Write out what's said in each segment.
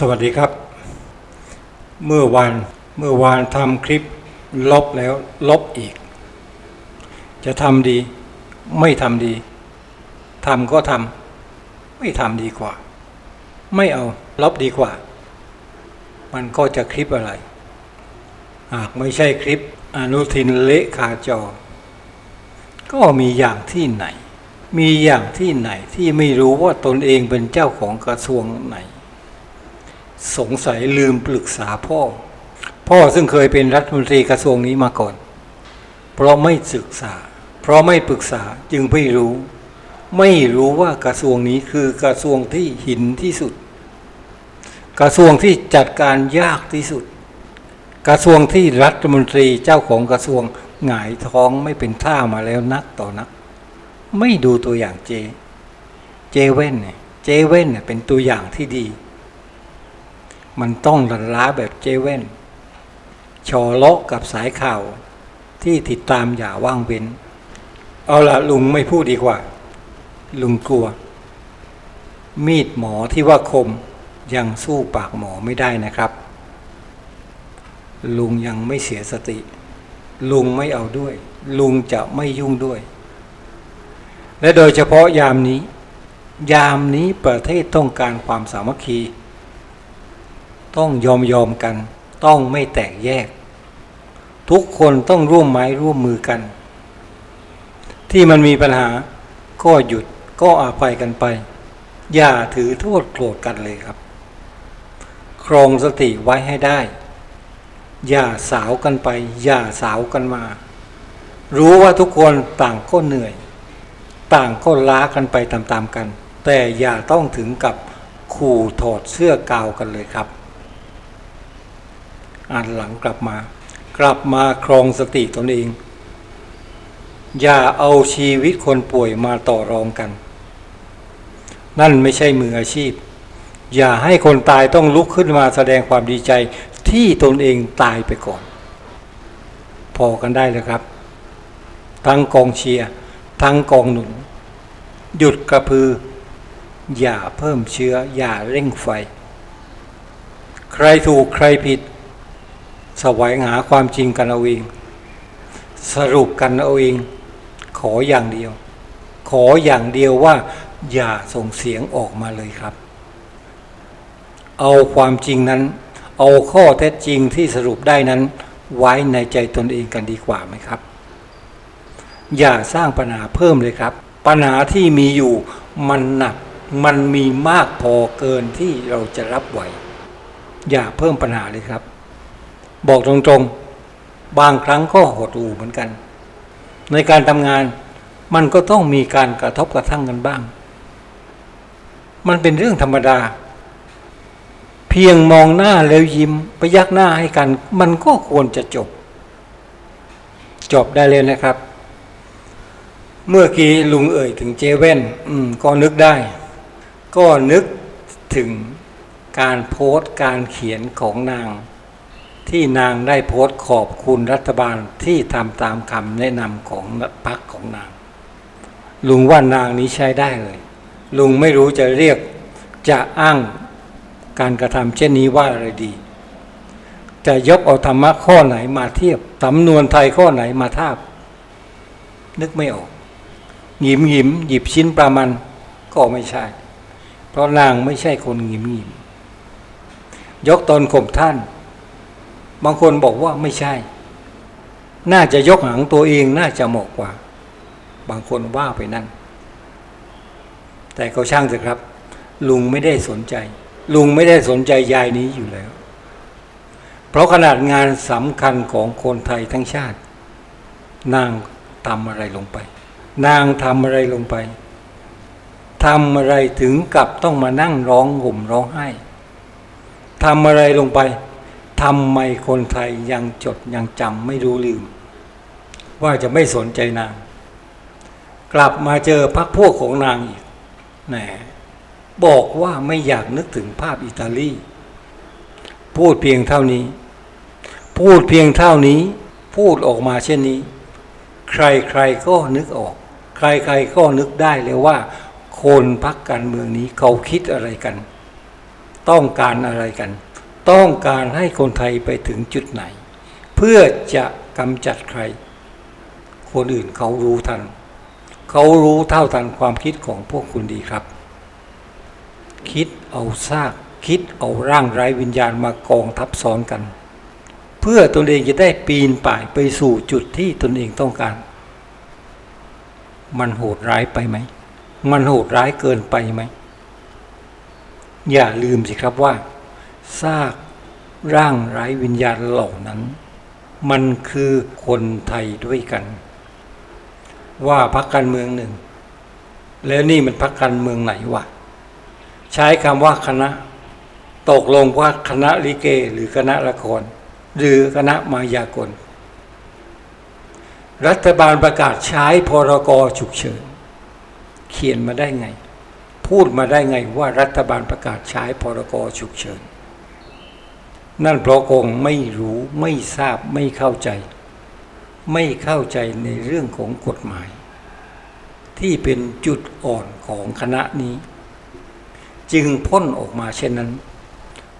สวัสดีครับ เมื่อวานเมื่อวานทำคลิปลบแล้วลบอีก จะทำดีไม่ทำดีทำก็ทำไม่ทำดีกว่า ไม่เอาลบดีกว่า มันก็จะคลิปอะไรหากไม่ใช่คลิปอนุทินเละขาจอ ก็มีอย่างที่ไหน มีอย่างที่ไหนที่ไม่รู้ว่าตนเองเป็นเจ้าของกระทรวงไหน สงสัยลืมปรึกษาพ่อ พ่อซึ่งเคยเป็นรัฐมนตรีกระทรวงนี้มาก่อน เพราะไม่ศึกษา เพราะไม่ปรึกษาจึงไม่รู้ ไม่รู้ว่ากระทรวงนี้คือกระทรวงที่หินที่สุด กระทรวงที่จัดการยากที่สุด กระทรวงที่รัฐมนตรีเจ้าของกระทรวงหงายท้องไม่เป็นท่ามาแล้วนักต่อนัก ไม่ดูตัวอย่างเจ เจเว่นเนี่ยเจเว่นเนี่ยเป็นตัวอย่างที่ดี มันต้องหลันล้าแบบเจเว่นชอเลาะกับสายข่าวที่ติดตามอย่าว่างเว้น เอาละลุงไม่พูดดีกว่า ลุงกลัว มีดหมอที่ว่าคมยังสู้ปากหมอไม่ได้นะครับ ลุงยังไม่เสียสติ ลุงไม่เอาด้วย ลุงจะไม่ยุ่งด้วย และโดยเฉพาะยามนี้ ยามนี้ประเทศต้องการความสามัคคี ต้องยอมยอมกัน ต้องไม่แตกแยก ทุกคนต้องร่วมไม้ร่วมมือกัน ที่มันมีปัญหาก็หยุดก็อาภัยกันไป อย่าถือโทษโกรธกันเลยครับ ครองสติไว้ให้ได้ อย่าสาวกันไป อย่าสาวกันมา รู้ว่าทุกคนต่างก็เหนื่อย ต่างก็ล้ากันไปตามๆกัน แต่อย่าต้องถึงกับขู่ถอดเสื้อกาวกันเลยครับ อ่านหลังกลับมา กลับมาครองสติตนเอง อย่าเอาชีวิตคนป่วยมาต่อรองกัน นั่นไม่ใช่มืออาชีพ อย่าให้คนตายต้องลุกขึ้นมาแสดงความดีใจที่ตนเองตายไปก่อน พอกันได้เลยครับ ทั้งกองเชียร์ทั้งกองหนุนหยุดกระพือ อย่าเพิ่มเชื้อ อย่าเร่งไฟ ใครถูกใครผิด สวงหาความจริงกันเอาเอง สรุปกันเอาเอง ขออย่างเดียว ขออย่างเดียวว่า อย่าส่งเสียงออกมาเลยครับ เอาความจริงนั้น เอาข้อเท็จจริงที่สรุปได้นั้น ไว้ในใจตนเองกันดีกว่าไหมครับ อย่าสร้างปัญหาเพิ่มเลยครับ ปัญหาที่มีอยู่มันหนักมันมีมากพอเกินที่เราจะรับไหว อย่าเพิ่มปัญหาเลยครับ บอกตรงๆ บางครั้งก็หดหู่เหมือนกัน ในการทำงานมันก็ต้องมีการกระทบกระทั่งกันบ้าง มันเป็นเรื่องธรรมดา เพียงมองหน้าแล้วยิ้มไปยักหน้าให้กัน มันก็ควรจะจบ จบได้เลยนะครับ เมื่อกี้ลุงเอ่ยถึงเจเว่นอืมก็นึกได้ ก็นึกถึงการโพสต์การเขียนของนาง ที่นางได้โพสต์ขอบคุณรัฐบาลที่ทำตามคำแนะนำของพรรคของนาง ลุงว่านางนี้ใช้ได้เลย ลุงไม่รู้จะเรียกจะอ้างการกระทำเช่นนี้ว่าอะไรดีแต่ยกเอาธรรมะข้อไหนมาเทียบสำนวนไทยข้อไหนมาทาบ นึกไม่ออก หยิมหยิมหยิบชิ้นประมันก็ไม่ใช่ เพราะนางไม่ใช่คนหยิมหยิมยกตนข่มท่าน บางคนบอกว่าไม่ใช่ น่าจะยกหางตัวเองน่าจะเหมาะกว่า บางคนว่าไปนั่น แต่ก็ช่างเถอะครับ ลุงไม่ได้สนใจ ลุงไม่ได้สนใจยายนี้อยู่แล้ว เพราะขนาดงานสำคัญของคนไทยทั้งชาติ นางทำอะไรลงไป นางทำอะไรลงไปทำอะไรถึงกับต้องมานั่งร้องห่มร้องไห้ทำอะไรลงไป ทำไมคนไทยยังจดยังจำไม่รู้ลืม ว่าจะไม่สนใจนาง กลับมาเจอพักพวกของนางอีกแหนบอกว่าไม่อยากนึกถึงภาพอิตาลี พูดเพียงเท่านี้ พูดเพียงเท่านี้ พูดออกมาเช่นนี้ ใครๆก็นึกออก ใครๆก็นึกได้เลยว่า คนพักการเมืองนี้เขาคิดอะไรกัน ต้องการอะไรกัน ต้องการให้คนไทยไปถึงจุดไหน เพื่อจะกำจัดใคร คนอื่นเขารู้ทัน เขารู้เท่าทันความคิดของพวกคุณดีครับ คิดเอาซาก คิดเอาร่างไร้วิญญาณมากองทับซ้อนกัน เพื่อตนเองจะได้ปีนป่ายไปสู่จุดที่ตนเองต้องการ มันโหดร้ายไปไหม มันโหดร้ายเกินไปไหม อย่าลืมสิครับว่า ซากร่างไร้วิญญาณเหล่านั้น มันคือคนไทยด้วยกัน ว่าพักการเมืองหนึ่ง แล้วนี่มันพักการเมืองไหนวะใช้คำว่าคณะ ตกลงว่าคณะลิเก หรือคณะละคร หรือคณะมายากล รัฐบาลประกาศใช้พรกฉุกเฉินเขียนมาได้ไง พูดมาได้ไงว่ารัฐบาลประกาศใช้พรกฉุกเฉิน นั่นเพราะคงไม่รู้ไม่ทราบไม่เข้าใจ ไม่เข้าใจในเรื่องของกฎหมาย ที่เป็นจุดอ่อนของคณะนี้ จึงพ้นออกมาเช่นนั้น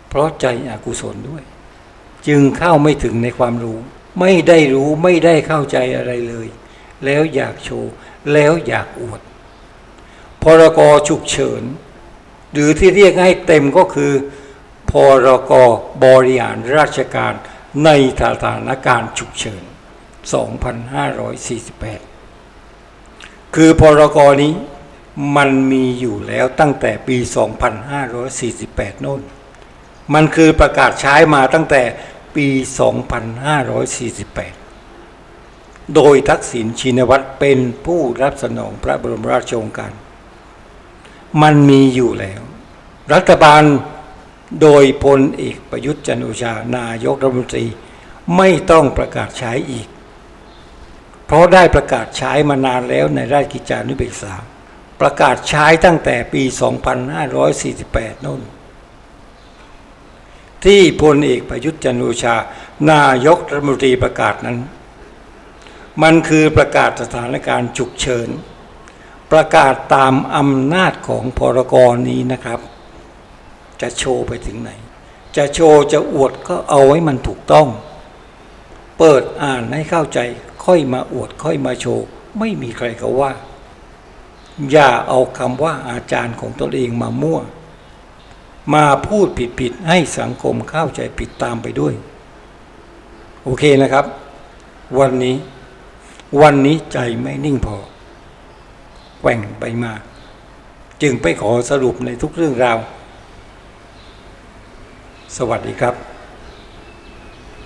เพราะใจอกุศลด้วย จึงเข้าไม่ถึงในความรู้ ไม่ได้รู้ไม่ได้เข้าใจอะไรเลย แล้วอยากโชว์ แล้วอยากอวดพรกฉุกเฉิน หรือที่เรียกให้เต็มก็คือ รกบริหารราชการในสถานการณ์ฉุกเฉิน 2548 คือพรกนี้มันมีอยู่แล้วตั้งแต่ปี 2548 โน่น มันคือประกาศใช้มาตั้งแต่ปี 2548โดยทักษิณชินวัตรเป็นผู้รับสนองพระบรมราชโองการ มันมีอยู่แล้ว รัฐบาล โดยพลเอกประยุทธ์จันโอชานายกรัฐมนตรีไม่ต้องประกาศใช้อีก เพราะได้ประกาศใช้มานานแล้วในราชกิจจานุเบกษา ประกาศใช้ตั้งแต่ปี 2548โน่นที่พลเอกประยุทธ์จันโอชา นายกรัฐมนตรีประกาศนั้น มันคือประกาศสถานการณ์ฉุกเฉิน ประกาศตามอำนาจของพรกรนี้นะครับ จะโชว์ไปถึงไหน จะโชว์จะอวดก็เอาไว้มันถูกต้อง เปิดอ่านให้เข้าใจค่อยมาอวดค่อยมาโชว์ ไม่มีใครเขาว่า อย่าเอาคำว่าอาจารย์ของตนเองมามั่ว มาพูดผิดๆให้สังคมเข้าใจผิดตามไปด้วย โอเคนะครับ วันนี้วันนี้ใจไม่นิ่งพอแกว่งไปมา จึงไปขอสรุปในทุกเรื่องราว สวัสดีครับ